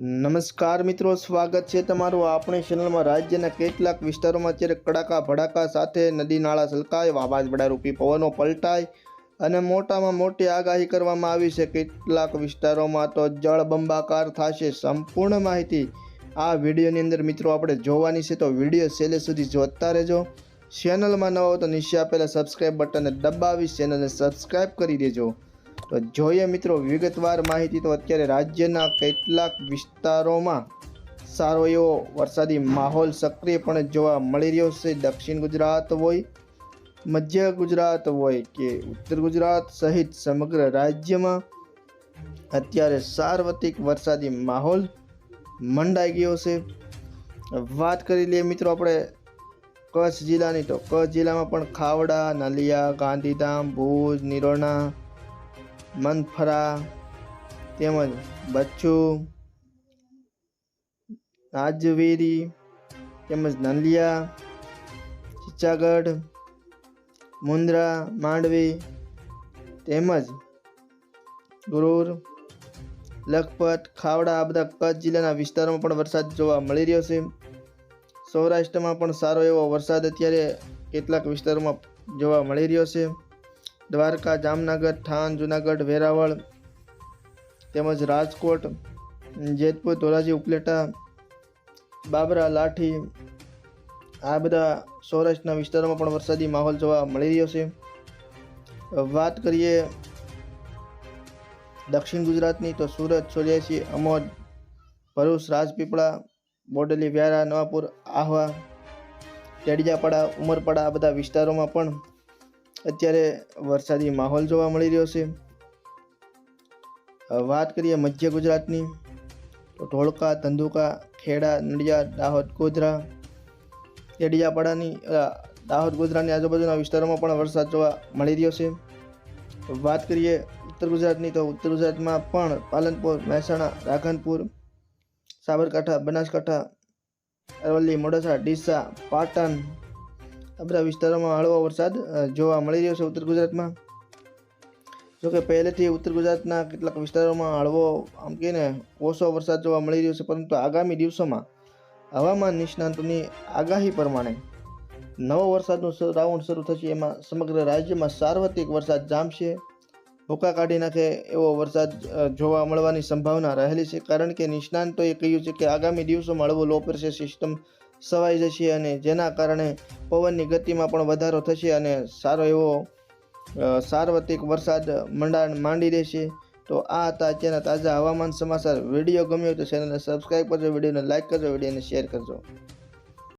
નમસ્કાર મિત્રો, સ્વાગત છે તમારું આપણી ચેનલમાં રાજ્યના કેટલાક વિસ્તારોમાં અત્યારે કડાકા ભડાકા સાથે નદી નાળા છલકાય વાવાઝોડા રૂપી પવનો પલટાય અને મોટામાં મોટી આગાહી કરવામાં આવી છે. કેટલાક વિસ્તારોમાં તો જળબંબાકાર થશે. સંપૂર્ણ માહિતી આ વિડીયોની અંદર મિત્રો આપણે જોવાની છે. તો વીડિયો છેલ્લે સુધી જોતા રહેજો. ચેનલમાં નવો તો નીચે આપેલા સબસ્ક્રાઈબ બટનને દબાવી ચેનલને સબસ્ક્રાઈબ કરી દેજો. તો જોઈએ મિત્રો, વિગતવાર માહિતી તો અત્યારે રાજ્યના કેટલાક વિસ્તારોમાં સારો એવો વરસાદી માહોલ સક્રિયપણે જોવા મળી રહ્યો છે. દક્ષિણ ગુજરાત હોય, મધ્ય ગુજરાત હોય કે ઉત્તર ગુજરાત સહિત સમગ્ર રાજ્યમાં અત્યારે સાર્વત્રિક વરસાદી માહોલ મંડાઈ ગયો છે. વાત કરી લઈએ મિત્રો આપણે કચ્છ જિલ્લાની, તો કચ્છ જિલ્લામાં પણ ખાવડા, નલિયા, ગાંધીધામ, ભુજ, નિરોણા મનફરા તેમજ બચ્ચુ, રાજવેરી તેમજ નલિયા, ચિચાગઢ, મુન્દ્રા, માંડવી તેમજ ગુરુર, લખપત, ખાવડા આ બધા કચ્છ જિલ્લાના વિસ્તારોમાં પણ વરસાદ જોવા મળી રહ્યો છે. સૌરાષ્ટ્રમાં પણ સારો એવો વરસાદ અત્યારે કેટલાક વિસ્તારોમાં જોવા મળી રહ્યો છે. દ્વારકા, જામનગર, થાન, જુનાગઢ, વેરાવળ તેમજ રાજકોટ, જેતપુર, ધોરાજી, ઉપલેટા, બાબરા, લાઠી આ બધા સૌરાષ્ટ્રના વિસ્તારોમાં પણ વરસાદી માહોલ જોવા મળી રહ્યો છે. વાત કરીએ દક્ષિણ ગુજરાતની તો સુરત, ચોર્યાસી, અમોદ, ભરૂચ, રાજપીપળા, બોડેલી, વ્યારા, નવાપુર, આહવા ટેડિયાપાડા ઉમરપાડા આ બધા વિસ્તારોમાં પણ અત્યારે વરસાદી માહોલ જોવા મળી રહ્યો છે. વાત કરીએ મધ્ય ગુજરાતની, તો ઢોળકા ધંધુકા, ખેડા, નડિયાદ, દાહોદ, ગોધરા કેડિયાપાડાની દાહોદ, ગોધરાની આજુબાજુના વિસ્તારોમાં પણ વરસાદ જોવા મળી રહ્યો છે. વાત કરીએ ઉત્તર ગુજરાતની, તો ઉત્તર ગુજરાતમાં પણ પાલનપુર, મહેસાણા રાધનપુર સાબરકાંઠા, બનાસકાંઠા, અરવલ્લી, મોડાસા, ડીસા, પાટણ આ બધા વિસ્તારોમાં હળવો વરસાદ જોવા મળી રહ્યો છે ઉત્તર ગુજરાતમાં. જોકે પહેલેથી ઉત્તર ગુજરાતના કેટલાક વિસ્તારોમાં હળવો, આમ કહીને, ઓછો વરસાદ જોવા મળી રહ્યો છે, પરંતુ આગામી દિવસોમાં હવામાન નિષ્ણાતોની આગાહી પ્રમાણે નવો વરસાદનું રાઉન્ડ શરૂ થશે. એમાં સમગ્ર રાજ્યમાં સાર્વત્રિક વરસાદ જામશે. ભૂકા કાઢી નાખે એવો વરસાદ જોવા મળવાની સંભાવના રહેલી છે, કારણ કે નિષ્ણાંતોએ કહ્યું છે કે આગામી દિવસોમાં હળવો લો પ્રેશર સિસ્ટમ સવાઈ જશે અને જેના કારણે પવનની ગતિમાં પણ વધારો થશે અને સારો એવો સાર્વત્રિક વરસાદ મંડાણ માંડી રહેશે. તો આ હતા અત્યારના તાજા હવામાન સમાચાર. વીડિયો ગમ્યો તો ચેનલને સબસ્ક્રાઈબ કરજો, વિડીયોને લાઇક કરજો, વિડીયોને શેર કરજો.